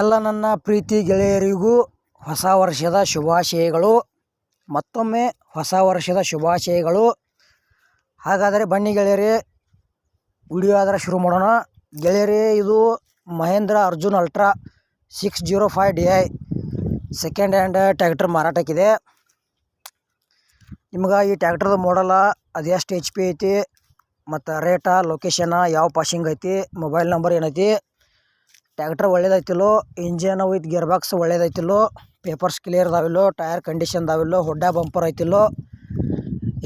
ಎಲ್ಲ ನನ್ನ ಪ್ರೀತಿ ಗೆಳೆಯರಿಗೂ ಹೊಸ ವರ್ಷದ ಶುಭಾಶಯಗಳು. ಮತ್ತೊಮ್ಮೆ ಹೊಸ ವರ್ಷದ ಶುಭಾಶಯಗಳು. ಹಾಗಾದರೆ ಬನ್ನಿ ಗೆಳೆಯರೇ, ವಿಡಿಯೋ ಆದರೆ ಶುರು ಮಾಡೋಣ. ಗೆಳೆಯರೇ, ಇದು Mahindra Arjun ultra six zero five D I second hand tractor ಮಾರಾಟಕ್ಕಿದೆ. ನಿಮ್ಗೆ ಈ ಟ್ಯಾಕ್ಟರ್ದು ಮಾಡಲ್ಲ ಅದು ಎಷ್ಟು ಎಚ್ ಪಿ ಐತಿ, ಮತ್ತು ರೇಟ ಲೊಕೇಶನ ಯಾವ ಪಾಸಿಂಗ್ ಐತಿ ಮೊಬೈಲ್ ನಂಬರ್ ಏನೈತಿ? ಟ್ಯಾಕ್ಟರ್ ಒಳ್ಳೇದೈತಿಲ್ಲೋ ಇಂಜನ್ ವಿತ್ ಗೇರ್ ಬಾಕ್ಸ್ ಒಳ್ಳೇದೈತಿಲ್ಲೋ ಪೇಪರ್ಸ್ ಕ್ಲಿಯರ್ ಅದಾವಿಲ್ಲೋ ಟೈರ್ ಕಂಡೀಷನ್ ಅದಾವಿಲ್ಲೋ ಹೊಡ್ಡ ಬಂಪರ್ ಐತಿಲ್ಲೋ,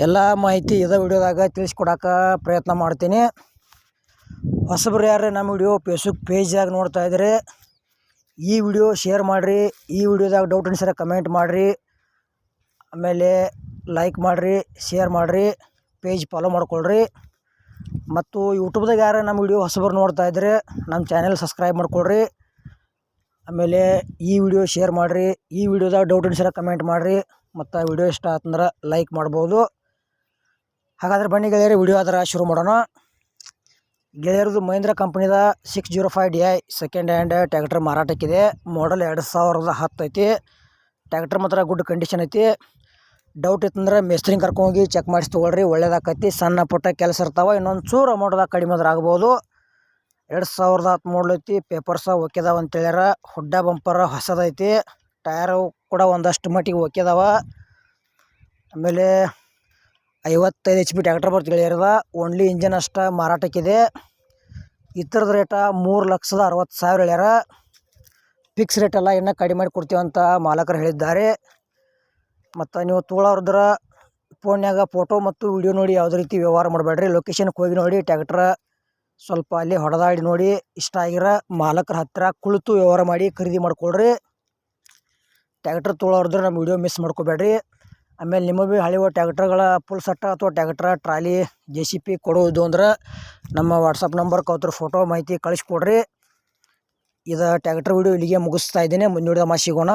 ಎಲ್ಲ ಮಾಹಿತಿ ಇದೇ ವಿಡಿಯೋದಾಗ ತಿಳಿಸ್ಕೊಡಕ್ಕೆ ಪ್ರಯತ್ನ ಮಾಡ್ತೀನಿ. ಹೊಸಬ್ರು ಯಾರು ನಮ್ಮ ವಿಡಿಯೋ ಫೇಸ್ಬುಕ್ ಪೇಜಾಗ ನೋಡ್ತಾ ಇದ್ರೆ, ಈ ವಿಡಿಯೋ ಶೇರ್ ಮಾಡಿರಿ, ಈ ವಿಡಿಯೋದಾಗ ಡೌಟ್ ಅನ್ಸರ ಕಮೆಂಟ್ ಮಾಡಿರಿ, ಆಮೇಲೆ ಲೈಕ್ ಮಾಡಿರಿ ಶೇರ್ ಮಾಡಿರಿ ಪೇಜ್ ಫಾಲೋ ಮಾಡ್ಕೊಳ್ರಿ. ಮತ್ತು ಯೂಟ್ಯೂಬ್ದಾಗ ಯಾರು ನಮ್ಮ ವಿಡಿಯೋ ಹೊಸಬರು ನೋಡ್ತಾ ಇದ್ರೆ ನಮ್ಮ ಚಾನೆಲ್ ಸಬ್ಸ್ಕ್ರೈಬ್ ಮಾಡ್ಕೊಳ್ರಿ. ಆಮೇಲೆ ಈ ವಿಡಿಯೋ ಶೇರ್ ಮಾಡಿರಿ. ಈ ವಿಡಿಯೋದಾಗ ಡೌಟ್ ಅನ್ಸಿರೋ ಕಮೆಂಟ್ ಮಾಡಿರಿ. ಮತ್ತು ವಿಡಿಯೋ ಇಷ್ಟ ಆತಂದ್ರೆ ಲೈಕ್ ಮಾಡ್ಬೋದು. ಹಾಗಾದ್ರೆ ಬನ್ನಿ ಗೆಳೆಯರಿ, ವಿಡಿಯೋ ಅದರ ಶುರು ಮಾಡೋಣ. ಗೆಳೆಯರದು Mahindra ಕಂಪ್ನಿದ six zero five D I second hand tractor ಮಾರಾಟಕ್ಕಿದೆ. Model ಎರಡು ಸಾವಿರದ ಹತ್ತು ಐತಿ ಟ್ಯಾಕ್ಟರ್ ಮಾತ್ರ ಗುಡ್ ಕಂಡೀಷನ್ ಐತಿ. ಡೌಟ್ ಇತ್ತಂದ್ರೆ ಮೇಸ್ತ್ರಿನ ಕರ್ಕೊಂಡೋಗಿ ಚೆಕ್ ಮಾಡಿಸಿ ತೊಗೊಳ್ರಿ, ಒಳ್ಳೇದಾಕೈತಿ, ಸಣ್ಣ ಪುಟ್ಟ ಕೆಲಸ ಇರ್ತಾವೆ, ಇನ್ನೊಂದು ಚೂರು ಅಮೌಂಟ್ದಾಗ ಕಡಿಮೆ ಆದ್ರೆ ಆಗ್ಬೋದು. ಎರಡು ಸಾವಿರದ ಹತ್ತು ಐತಿ ಪೇಪರ್ಸ ಒಕ್ಕಿದಾವ ಅಂತೇಳ್ಯಾರ ಹುಡ್ಡ ಬಂಪರ್ ಹೊಸದೈತಿ ಟಯರು ಕೂಡ ಒಂದಷ್ಟು ಮಟ್ಟಿಗೆ ಒಕ್ಕಿದಾವ ಆಮೇಲೆ ಐವತ್ತೈದು ಎಚ್ ಪಿ ಟ್ಯಾಕ್ಟರ್ ಬರ್ತಿ ಗೆಳೆಯರದ ಓನ್ಲಿ ಇಂಜಿನ್ ಅಷ್ಟು ಮಾರಾಟಕ್ಕಿದೆ ಇತರದ ರೇಟ ಮೂರು ಲಕ್ಷದ ಅರವತ್ತು ಸಾವಿರ ಹೇಳ್ಯಾರ. ಫಿಕ್ಸ್ ರೇಟೆಲ್ಲ ಇನ್ನೂ ಕಡಿಮೆ ಮಾಡಿ ಕೊಡ್ತೀವಿ ಅಂತ ಮಾಲಕರು ಹೇಳಿದ್ದಾರೆ. ಮತ್ತು ನೀವು ತೊಗೊಳೋದ್ರ ಫೋನ್ಯಾಗ ಫೋಟೋ ಮತ್ತು ವಿಡಿಯೋ ನೋಡಿ ಯಾವುದೇ ರೀತಿ ವ್ಯವಹಾರ ಮಾಡಬೇಡ್ರಿ. ಲೊಕೇಶನ್ಗೆ ಹೋಗಿ ನೋಡಿ ಟ್ಯಾಕ್ಟ್ರ ಸ್ವಲ್ಪ ಅಲ್ಲಿ ಹೊಡೆದಾಡಿ ನೋಡಿ, ಇಷ್ಟ ಆಗಿರೋ ಮಾಲಕರ ಹತ್ತಿರ ಕುಳಿತು ವ್ಯವಹಾರ ಮಾಡಿ ಖರೀದಿ ಮಾಡ್ಕೊಳ್ರಿ. ಟ್ಯಾಕ್ಟ್ರ್ ತೊಗೊಳೋದ್ರ ನಮ್ಮ ವಿಡಿಯೋ ಮಿಸ್ ಮಾಡ್ಕೋಬೇಡ್ರಿ. ಆಮೇಲೆ ನಿಮಗೆ ಭೀ ಹಳೆಯ ಟ್ಯಾಕ್ಟ್ರ್ಗಳ ಫುಲ್ ಸೆಟ್ ಅಥವಾ tractor trolley J C B ಕೊಡೋದು ಅಂದ್ರೆ ನಮ್ಮ ವಾಟ್ಸಪ್ ನಂಬರ್ ಅವ್ರ ಫೋಟೋ ಮಾಹಿತಿ ಕಳಿಸ್ಕೊಡ್ರಿ ಇದು ಟ್ಯಾಕ್ಟ್ರ್ ವಿಡಿಯೋ ಇಲ್ಲಿಗೆ ಮುಗಿಸ್ತಾ ಇದ್ದೀನಿ. ಮುಂದಿನ ವಿಡಿಯೋ ಸಿಗೋಣ.